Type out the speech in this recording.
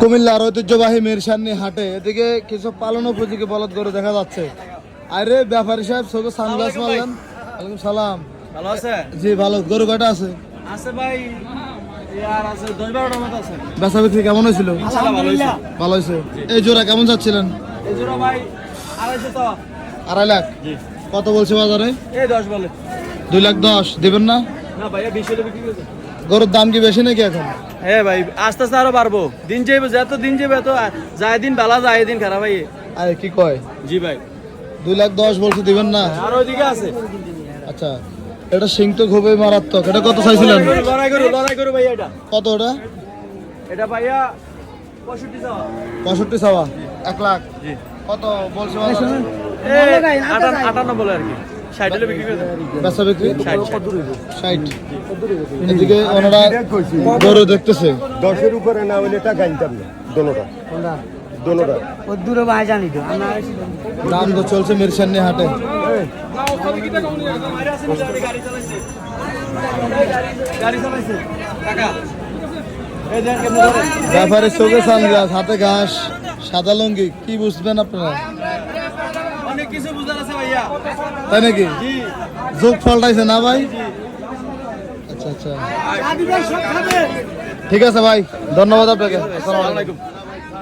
কুমিল্লার ঐতিহ্যবাহী মিরসান্নি হাটে। এদিকে কিছু পালন উপযোগী বলদ গরু দেখা যাচ্ছে। আরে ব্যাপারী সাহেব চোখে সানগ্লাস মারলেন। ওয়ালাইকুম সালাম। ভালো আছে জি ভালো। গরু কয়টা আছে? আছে ভাই বেচা বিক্রি কেমন হয়েছিল? ভালো হয়েছে। এই জোড়া কেমন যাচ্ছিলেন? আড়াই লাখ? কত বলছে বাজারে? দুই লাখ দশ। দিবেন না? না ভাইয়া বিশ বিক্রি করছে গরুর দাম কি বেশি নাকি এখন? হ্যাঁ ভাই আস্তে আস্তে আরও বাড়বো। দিন যাবে যত দিন যাবে তো যায় দিন বেলা যায় দিন খারাপ ভাই। আরে কি কয়? জি ভাই। দুই লাখ দশ বলছে দিবেন না? আর ওইদিকে আছে। আচ্ছা এটা সিং তো খুবই মারাত্মক। এটা কত চাইছিলেন? লড়াই করু লড়াই করু ভাইয়া এটা। কত ওটা? এটা ভাইয়া পঁয়ষট্টি চাওয়া। পঁয়ষট্টি সাওয়া এক লাখ। জি। কত বলছে আটান্ন বলে আর কি। ষাট হলে বিক্রি করে বেচা বিক্রি? ষাট ষাট। ষাট। এদিকে ওনারা গরু দেখতেছে। দশের উপরে না হলে টাকা নিতাম না দোনোটা। দোনোটা। দূরে ভাই জানি তো দাম তো চলছে মিরসান্নি হাটে। ব্যাপারে চোখে সানগ্লাস হাতে ঘাস সাদা লঙ্গি কি বুঝবেন আপনারা? অনেক কিছু বুঝার আছে ভাইয়া। তাই নাকি? যোগ ফলটাইছে না ভাই? আচ্ছা আচ্ছা। ঠিক আছে ভাই ধন্যবাদ আপনাকে। আসসালামু আলাইকুম আলাইকুম।